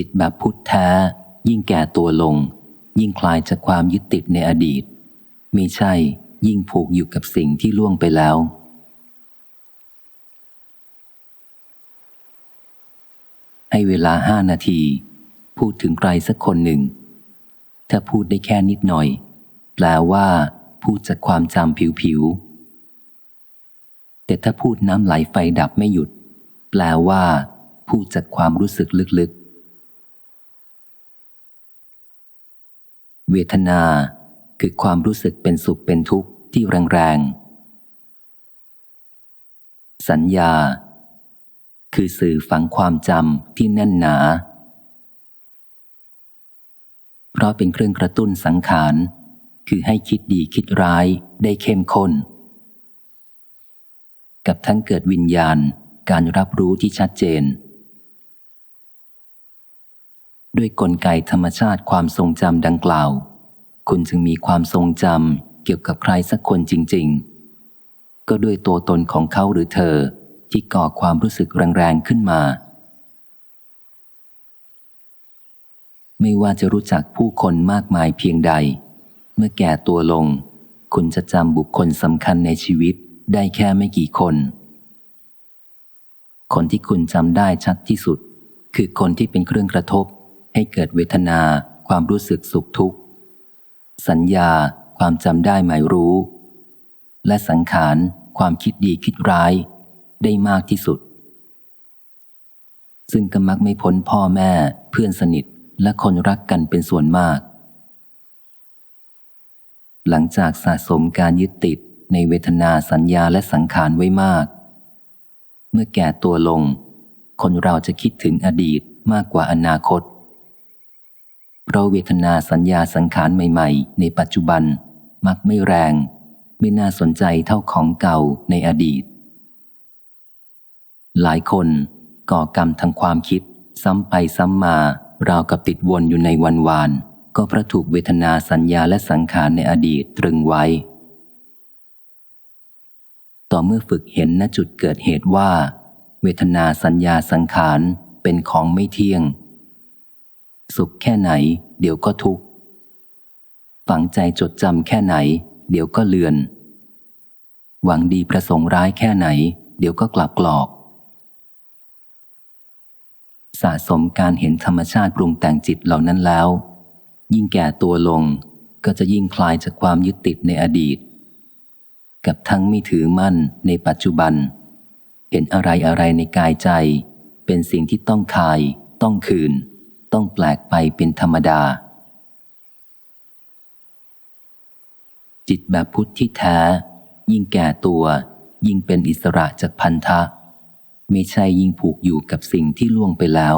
จิตแบบพุทธแท้ ยิ่งแก่ตัวลง ยิ่งคลายจากความยึดติดในอดีตมิใช่ยิ่งผูกอยู่กับสิ่งที่ล่วงไปแล้ว ให้เวลาห้านาที พูดถึงใครสักคนหนึ่ง ถ้าพูดได้แค่นิดหน่อย แปลว่า พูดจากความจำผิวๆ แต่ถ้าพูดน้ำไหลไฟดับไม่หยุด แปลว่า พูดจากความรู้สึกลึกๆ เวทนาคือความรู้สึกเป็นสุขเป็นทุกข์ที่แรงๆ สัญญา คือสื่อฝังความจำที่แน่นหนา เพราะเป็นเครื่องกระตุ้นสังขาร คือให้คิดดีคิดร้ายได้เข้มข้น กับทั้งเกิดวิญญาณการรับรู้ที่ชัดเจน ด้วยกลไกธรรมชาติความทรงจำดังกล่าว คุณจึงมีความทรงจำเกี่ยวกับใครสักคนจริง ๆ ก็ด้วยตัวตนของเขาหรือเธอที่ก่อความรู้สึกแรงๆขึ้นมา ไม่ว่าจะรู้จักผู้คนมากมายเพียงใด เมื่อแก่ตัวลง คุณจะจำบุคคลสำคัญในชีวิตได้แค่ไม่กี่คน คนที่คุณจำได้ชัดที่สุด คือคนที่เป็นเครื่องกระทบ ให้เกิดเวทนา ความรู้สึกสุขทุกข์ สัญญา ความจำได้หมายรู้ และสังขาร ความคิดดีคิดร้าย ได้มากที่สุด ซึ่งก็มักไม่พ้นพ่อแม่ เพื่อนสนิทและคนรักกันเป็นส่วนมาก หลังจากสะสมการยึดติดในเวทนาสัญญาและสังขารไว้มาก เมื่อแก่ตัวลง คนเราจะคิดถึงอดีตมากกว่าอนาคต เพราะเวทนาสัญญาสังขารใหม่ ๆ ในปัจจุบัน มักไม่แรง ไม่น่าสนใจเท่าของเก่าในอดีต หลายคนก่อกรรมทางความคิด ซ้ำไปซ้ำมาราวกับติดวนอยู่ในวันวาน ก็เพราะถูกเวทนาสัญญาและสังขารในอดีตตรึงไว้ ต่อเมื่อฝึกเห็นณจุดเกิดเหตุว่า เวทนาสัญญาสังขารเป็นของไม่เที่ยง สุขแค่ไหน เดี๋ยวก็ทุกข์ฝังใจจดจำแค่ไหน เดี๋ยวก็เลือน หวังดีประสงค์ร้ายแค่ไหน เดี๋ยวก็กลับกรอก สะสมการเห็นธรรมชาติปรุงแต่งจิตเหล่านั้นแล้ว ยิ่งแก่ตัวลงก็จะยิ่งคลายจากความยึดติดในอดีต กับทั้งไม่ถือมั่นในปัจจุบัน เห็นอะไรอะไรในกายใจ เป็นสิ่งที่ต้องคาย ต้องคืน ต้องแปลกไปเป็นธรรมดา จิตแบบพุทธที่แท้ ยิ่งแก่ตัว ยิ่งเป็นอิสระจากพันธะ ไม่ใช่ยิ่งผูกอยู่กับสิ่งที่ล่วงไปแล้ว